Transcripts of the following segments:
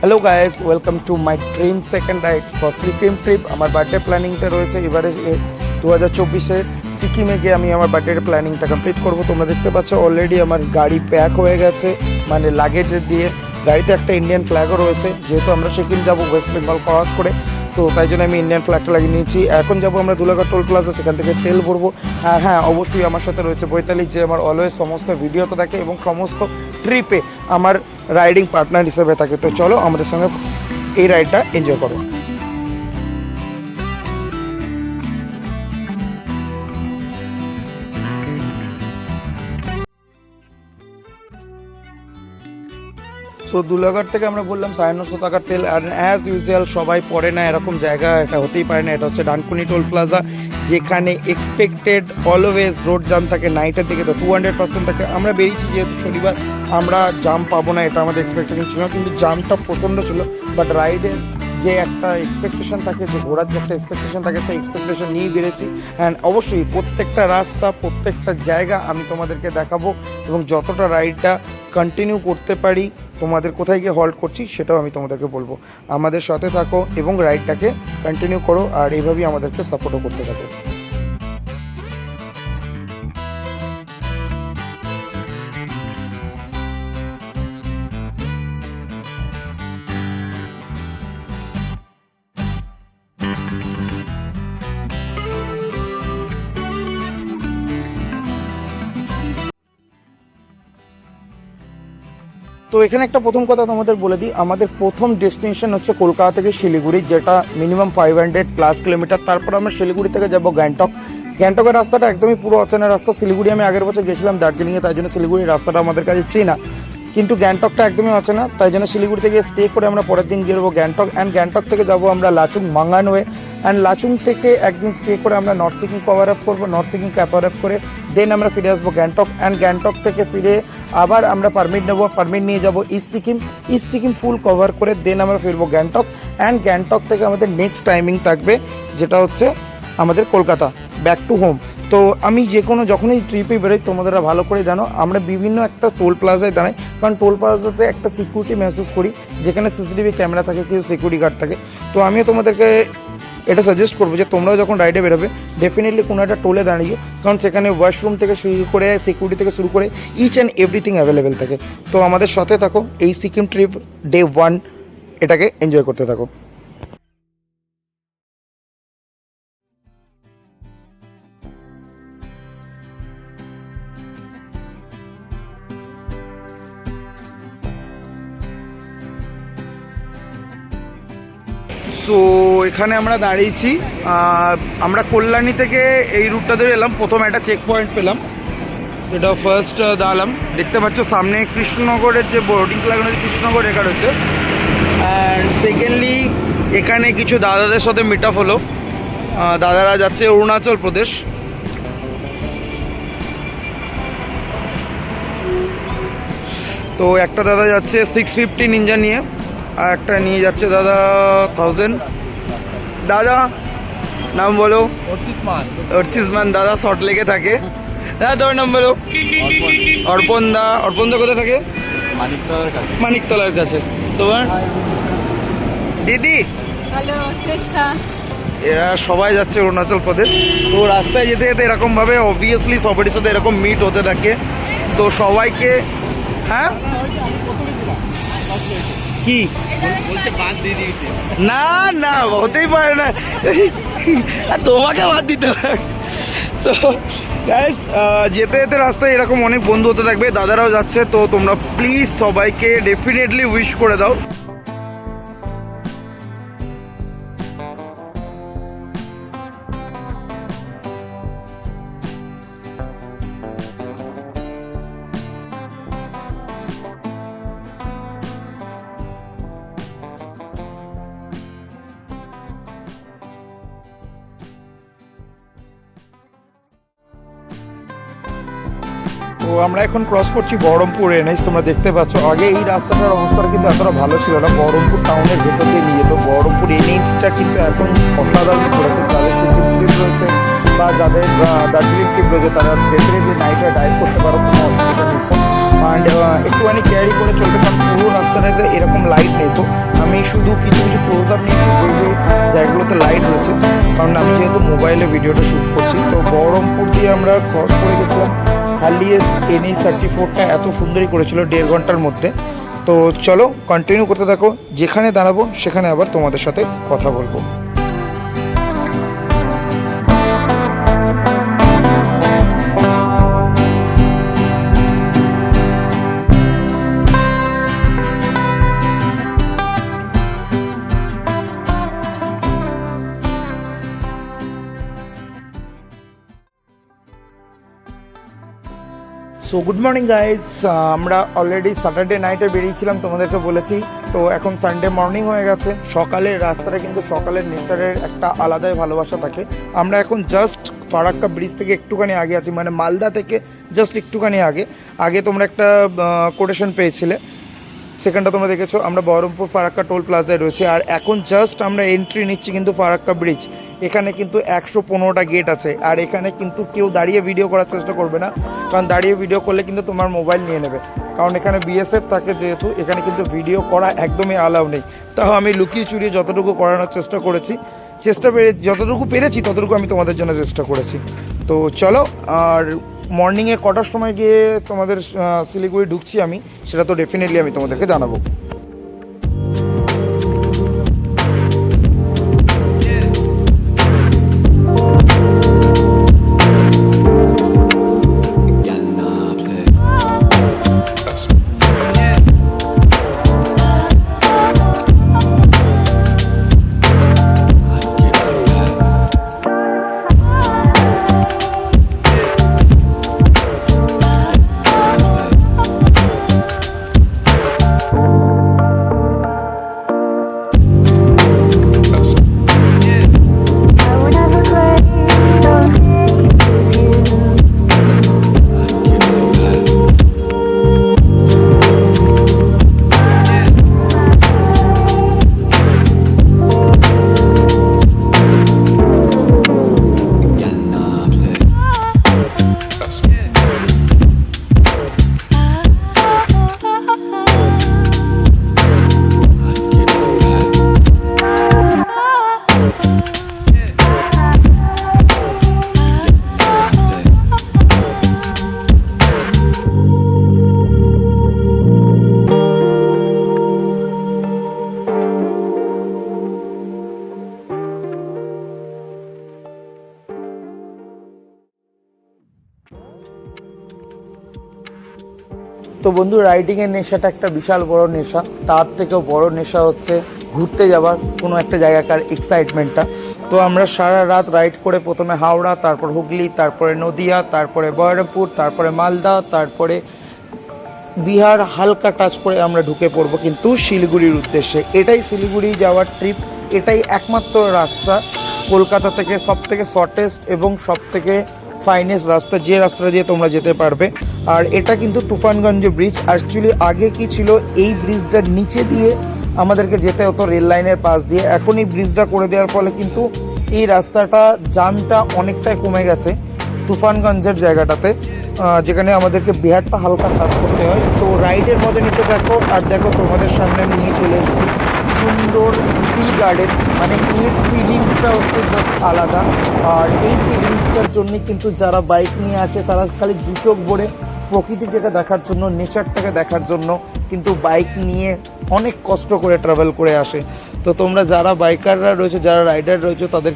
Hello guys welcome to my dream second ride for Sikkim trip আমার birthday প্ল্যানিংটা রয়েছে এবারে দু হাজার চব্বিশে সিকিমে গিয়ে আমি আমার বার্থডে প্ল্যানিংটা কমপ্লিট করব। তোমরা দেখতে পাচ্ছ অলরেডি আমার গাড়ি প্যাক হয়ে গেছে মানে লাগেজ দিয়ে। গাড়িতে একটা ইন্ডিয়ান ফ্ল্যাগও রয়েছে। যেহেতু আমরা সিকিম যাব ওয়েস্ট বেঙ্গল ক্রস করে। তো তাই জন্য আমি ইন্ডিয়ান ফ্ল্যাগটা লাগিয়ে নিয়েছি। এখন যাব আমরা দুলাঘাট টোল প্লাজা সেখান থেকে তেল ভরবো। আর হ্যাঁ অবশ্যই আমার সাথে রয়েছে বৈতালিক যে আমার অলওয়েজ সমস্ত ভিডিওতে থাকে এবং সমস্ত ট্রিপে আমার রাইডিং পার্টনার হিসেবে থাকে। তো চলো আমাদের সঙ্গে এই রাইডটা এনজয় করো। সো দুলাঘাট থেকে আমরা বললাম সাড়ে নশো টাকার তেল, আর অ্যাজ ইউজুয়াল সবাই পড়ে না, এরকম জায়গা এটা হতেই পারে না, এটা হচ্ছে ডানকুনি টোল প্লাজা, যেখানে এক্সপেক্টেড অলওয়েজ রোড জাম থাকে নাইটের দিকে, তো টু হান্ড্রেড পার্সেন্ট থাকে। আমরা বেরিয়েছি যেহেতু শনিবার, আমরা জাম পাবো না, এটা আমাদের এক্সপেক্টেশন ছিল, কিন্তু জামটা প্রচণ্ড ছিল বাট রাইডের যে একটা এক্সপেকটেশন থাকে, যে ঘোরার যে একটা এক্সপেকটেশন থাকে, সেই এক্সপেকটেশন নিয়ে বেড়েছি। অ্যান্ড অবশ্যই প্রত্যেকটা রাস্তা, প্রত্যেকটা জায়গা আমি তোমাদেরকে দেখাবো এবং যতটা রাইডটা কন্টিনিউ করতে পারি, তোমাদের কোথায় গিয়ে হল্ট করছি সেটাও আমি তোমাদেরকে বলব। আমাদের সাথে থাকো এবং রাইডটাকে কন্টিনিউ করো আর এইভাবেই আমাদেরকে সাপোর্টও করতে থাকো। এখানে একটা প্রথম কথা তোমাদের বলে দিই। আমাদের প্রথম ডেস্টিনেশন হচ্ছে কলকাতা থেকে শিলিগুড়ি, যেটা minimum five hundred plus kilometre তারপর আমরা শিলিগুড়ি থেকে যাব গ্যাংটক। গ্যাংটকের রাস্তাটা একদমই পুরো অচেনা রাস্তা। শিলিগুড়ি আমি আগের বছর গেছিলাম দার্জিলিংয়ে, তাই জন্য শিলিগুড়ির রাস্তাটা আমাদের কাছে চেনা। কিন্তু গ্যাংটকটা একদমই আছে অচেনা তাই জন্য শিলিগুড়ি থেকে স্টে করে আমরা পরের দিন গিয়ে যাব গ্যাংটক অ্যান্ড গ্যাংটক থেকে যাব আমরা লাচুং মাঙ্গানওয়ে অ্যান্ড লাচুং থেকে একদিন স্টে করে আমরা নর্থ সিকিম কভার আপ করব নর্থ সিকিম কভার আপ করে দেন আমরা ফিরে আসব গ্যাংটক অ্যান্ড গ্যাংটক থেকে ফিরে আবার আমরা পারমিট নেব পারমিট নিয়ে যাব east Sikkim east Sikkim full cover করে দেন আমরা ফিরবো গ্যাংটক অ্যান্ড গ্যাংটক থেকে আমাদের নেক্সট টাইমিং থাকবে, যেটা হচ্ছে আমাদের কলকাতা ব্যাক টু হোম তো আমি যে কোনো যখনই ট্রিপে বেরোই তোমাদের ভালো করে জানো, আমরা বিভিন্ন একটা টোল প্লাজায় দাঁড়াই। কারণ টোল প্লাজাতে একটা সিকিউরিটি মেহসুস করি, যেখানে সিসিটিভি ক্যামেরা থাকে কিছু সিকিউরিটি গার্ড থাকে। তো আমিও তোমাদেরকে এটা সাজেস্ট করব যে, তোমরাও যখন রাইডে বেরোবে ডেফিনেটলি কোনো একটা টোলে দাঁড়িয়ে, কারণ সেখানে ওয়াশরুম থেকে শুরু করে সিকিউরিটি থেকে শুরু করে ইচ অ্যান্ড এভরিথিং অ্যাভেলেবেল থাকে। তো আমাদের সাথে থাকো, এই সিকিম ট্রিপ ডে ওয়ান এটাকে এনজয় করতে থাকো। সো এখানে আমরা দাঁড়িয়েছি আমরা কল্যাণী থেকে এই রুটটা ধরে এলাম। প্রথম একটা চেক পয়েন্ট পেলাম, যেটা ফার্স্ট দাঁড়ালাম। দেখতে পাচ্ছ সামনে কৃষ্ণনগরের যে বোর্ডিং লাগানো কৃষ্ণনগর রেখা রয়েছে। অ্যান্ড সেকেন্ডলি এখানে কিছু দাদাদের সাথে মিট আপ হলো। দাদারা যাচ্ছে অরুণাচল প্রদেশ। তো একটা দাদা যাচ্ছে সিক্স ফিফটি নিনজা নিয়ে। আর একটা নিয়ে যাচ্ছে দাদা থাউজেন্ড দাদা নাম বলো। অর্চিসমান। দাদা শর্ট লেগে থাকে। দাদা তোর নাম বলো। অর্পণ দা অর্পণ দা কোথায় থাকে? মানিকতলার কাছে। তোমার? দিদি। হ্যালো শ্রেষ্ঠা। এরা সবাই যাচ্ছে অরুণাচল প্রদেশ। তো রাস্তায় যেতে যেতে এরকমভাবে অবভিয়াসলি সবারই সাথে এরকম মিট হতে থাকে। তো সবাইকে হ্যাঁ? কি? না না হতেই পারে না। তোমাকে বাদ দিতে তো যেতে যেতে রাস্তায় এরকম অনেক বন্ধু হতে থাকবে দাদারাও যাচ্ছে তো তোমরা প্লিজ সবাইকে ডেফিনেটলি উইশ করে দাও। তো আমরা এখন ক্রস করছি বহরমপুর এনএস তোমরা দেখতে পাচ্ছ। আগে এই রাস্তাটার অবস্থা কিন্তু এতটা ভালো ছিল না। বহরমপুর টাউনের ভেতর দিয়ে নিয়ে যেত। বহরমপুর এনএইচটা কিন্তু এখন অসাধারণ করেছে সিকিম ট্রিপ রয়েছে বা যাদের দার্জিলিং ট্রিপ রয়েছে, তারা ডেফিনেটলি নাইটে ড্রাইভ করতে পারো, কোনো অসুবিধা নেই। অ্যান্ড একটুখানি ক্যারি করে চলতে কারণ পুরো রাস্তাটাতে এরকম লাইট নেই তো। আমি শুধু কিছু কিছু আপ নিয়েছি যে যে জায়গাগুলোতে লাইট রয়েছে। কারণ আমি যেহেতু মোবাইলে ভিডিওটা শ্যুট করছি, তো বহরমপুর দিয়ে আমরা ক্রস করে গেছিলাম। হার্লিয়েস্ট এনএ থার্টি ফোরটা এত সুন্দরই করেছিল দেড় ঘণ্টার মধ্যে। তো চলো কন্টিনিউ করতে থাকো। যেখানে দাঁড়াবো, সেখানে আবার তোমাদের সাথে কথা বলব। গুড মর্নিং গাইজ আমরা অলরেডি স্যাটারডে নাইটে বেরিয়েছিলাম, তোমাদেরকে বলেছি। তো, এখন সানডে মর্নিং হয়ে গেছে। সকালের রাস্তাটা কিন্তু সকালের নেচারের একটা আলাদাই ভালোবাসা থাকে। আমরা এখন জাস্ট ফারাক্কা ব্রিজ থেকে একটুখানি আগে আছি। মানে মালদা থেকে জাস্ট একটুখানি আগে। আগে তোমরা একটা কোটেশন পেয়েছিলে। সেখানটা তোমরা দেখেছ, আমরা বহরমপুর ফারাক্কা টোল প্লাজায় রয়েছে, আর এখন জাস্ট আমরা এন্ট্রি নিচ্ছি কিন্তু ফারাক্কা ব্রিজ এখানে কিন্তু একশো পনেরোটা গেট আছে, আর এখানে কিন্তু কেউ দাঁড়িয়ে ভিডিও করার চেষ্টা করবে না, কারণ দাঁড়িয়ে ভিডিও করলে কিন্তু তোমার মোবাইল নিয়ে নেবে। কারণ এখানে বিএসএফ থাকে যেহেতু, এখানে কিন্তু ভিডিও করা একদমই অ্যালাউ নেই। তাও আমি লুকিয়ে চুরিয়ে যতটুকু করানোর চেষ্টা করেছি, চেষ্টা পেরে যতটুকু পেরেছি, ততটুকু আমি তোমাদের জন্য চেষ্টা করেছি। তো চলো, আর মর্নিংয়ে কটার সময় গিয়ে তোমাদের শিলিগুড়ি ঢুকছি আমি সেটা তো ডেফিনেটলি আমি তোমাদেরকে জানাব। তো বন্ধু রাইডিংয়ের নেশাটা একটা বিশাল বড় নেশা। তার থেকেও বড় নেশা হচ্ছে ঘুরতে যাওয়ার কোনো একটা জায়গাকার এক্সাইটমেন্টটা তো আমরা সারা রাত রাইড করে প্রথমে হাওড়া, তারপর হুগলি, তারপরে নদিয়া, তারপরে বহরমপুর, তারপরে মালদা, তারপরে বিহার হালকা টাচ করে আমরা ঢুকে পড়ব কিন্তু শিলিগুড়ির উদ্দেশ্যে। এটাই শিলিগুড়ি যাওয়ার ট্রিপ এটাই একমাত্র রাস্তা। কলকাতা থেকে সব থেকে শর্টেস্ট এবং সব থেকে ফাইনেস্ট রাস্তা, যে রাস্তা দিয়ে তোমরা যেতে পারবে। আর এটা কিন্তু তুফানগঞ্জ ব্রিজ অ্যাকচুয়ালি আগে কি ছিল? এই ব্রিজটার নিচে দিয়ে আমাদেরকে যেতে হতো রেল লাইনের পাশ দিয়ে। এখন এই ব্রিজটা করে দেওয়ার ফলে কিন্তু এই রাস্তাটা জামটা অনেকটাই কমে গেছে তুফানগঞ্জের জায়গাটাতে। যেখানে আমাদেরকে বিহারটা হালকা কাজ করতে হয়। তো রাইডের মধ্যে নিচে দেখো, আর দেখো তোমাদের সামনে আমি নিয়ে চলে এসেছি। সুন্দর টি গার্ডেন মানে এর ফিলিংসটা হচ্ছে জাস্ট আলাদা। আর এই ফিলিংসটার জন্য কিন্তু যারা বাইক নিয়ে আসে, তারা খালি দু চোখ ভরে প্রকৃতিটাকে দেখার জন্য নেচারটাকে দেখার জন্য কিন্তু বাইক নিয়ে অনেক কষ্ট করে ট্রাভেল করে আসে। তো তোমরা যারা বাইকাররা রয়েছে, যারা রাইডার রয়েছে, তাদের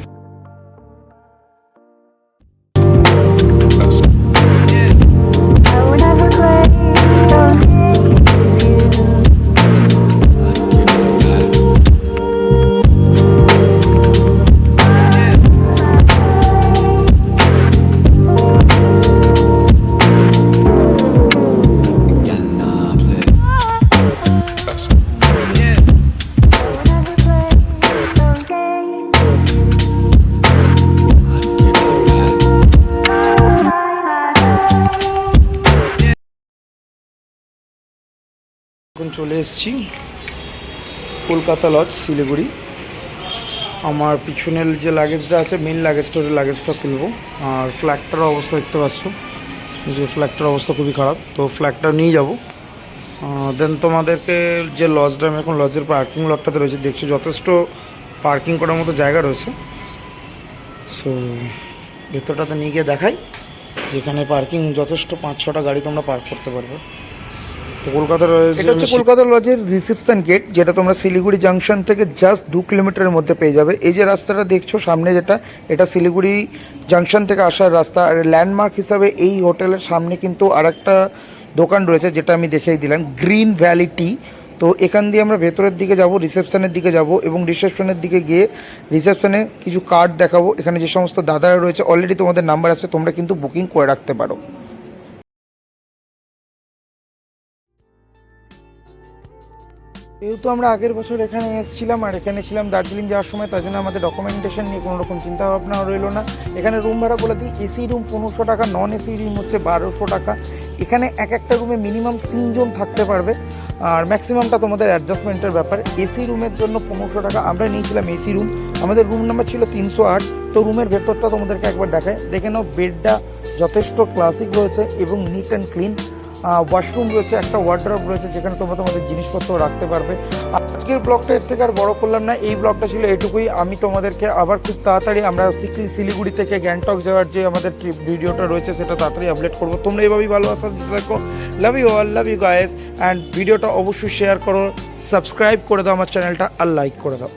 চলে এসেছি। কলকাতা লজ শিলিগুড়ি। আমার পিছনের যে লাগেজটা আছে মেন লাগেজটা লাগেজটা খুলবো। আর ফ্ল্যাগটার অবস্থা দেখতে পাচ্ছ। যে ফ্ল্যাগটার অবস্থা খুবই খারাপ। তো ফ্ল্যাগটা নিয়ে যাব। দেন তোমাদেরকে যে লজটা আমি এখন লজের পার্কিং লটটাতে রয়েছে, দেখছ যথেষ্ট পার্কিং করার মতো জায়গা রয়েছে। সো ভেতরটাতে নিয়ে গিয়ে দেখাই। যেখানে পার্কিং যথেষ্ট পাঁচ ছটা গাড়ি তোমরা পার্ক করতে পারবে। তো কলকাতার এটা হচ্ছে কলকাতা লজের রিসেপশন গেট যেটা তোমরা শিলিগুড়ি জাংশন থেকে জাস্ট দু কিলোমিটারের মধ্যে পেয়ে যাবে। এই যে রাস্তাটা দেখছ সামনে যেটা এটা শিলিগুড়ি জাংশন থেকে আসার রাস্তা। আর ল্যান্ডমার্ক হিসাবে এই হোটেলের সামনে কিন্তু আরেকটা দোকান রয়েছে যেটা আমি দেখিয়ে দিলাম গ্রিন ভ্যালি টি তো এখান দিয়ে আমরা ভেতরের দিকে যাব রিসেপশনের দিকে যাব এবং রিসেপশনের দিকে গিয়ে রিসেপশনে কিছু কার্ড দেখাবো। এখানে যে সমস্ত দাদারা রয়েছে অলরেডি তোমাদের নাম্বার আছে তোমরা কিন্তু বুকিং করে রাখতে পারো। যেহেতু আমরা আগের বছর এখানে এসেছিলাম আর এখানে ছিলাম দার্জিলিং যাওয়ার সময়, তার জন্য আমাদের ডকুমেন্টেশন নিয়ে কোনো রকম চিন্তা ভাবনা রইল না। এখানে রুম ভাড়া বলে দিই এসি রুম পনেরোশো টাকা নন এসি রুম হচ্ছে বারোশো টাকা। এখানে এক একটা রুমে মিনিমাম তিনজন থাকতে পারবে। আর ম্যাক্সিমামটা তোমাদের অ্যাডজাস্টমেন্টের ব্যাপার। এসি রুমের জন্য পনেরোশো টাকা, আমরা নিয়েছিলাম এসি রুম আমাদের রুম নাম্বার ছিল তিনশো আট। তো রুমের ভেতরটা তোমাদেরকে একবার দেখায় দেখে নাও বেডটা যথেষ্ট ক্লাসিক রয়েছে এবং নিট অ্যান্ড ক্লিন ওয়াশরুম রয়েছে, একটা ওয়ার্ড্রপ রয়েছে, যেখানে তোমরা তোমাদের জিনিসপত্র রাখতে পারবে। আজকের ব্লগটা এর থেকে আর বড় করলাম না, এই ব্লগটা ছিল এটুকুই। আমি তোমাদেরকে আবার খুব তাড়াতাড়ি আমরা শিলি- শিলিগুড়ি থেকে গ্যাংটক যাওয়ার যে আমাদের ট্রিপ ভিডিওটা রয়েছে, সেটা তাড়াতাড়ি আপলোড করব। তোমরা এভাবেই ভালোবাসা দিতে থাকো। Love you all love you guys and ভিডিওটা অবশ্যই শেয়ার করো সাবস্ক্রাইব করে দাও আমার চ্যানেলটা আর লাইক করে দাও।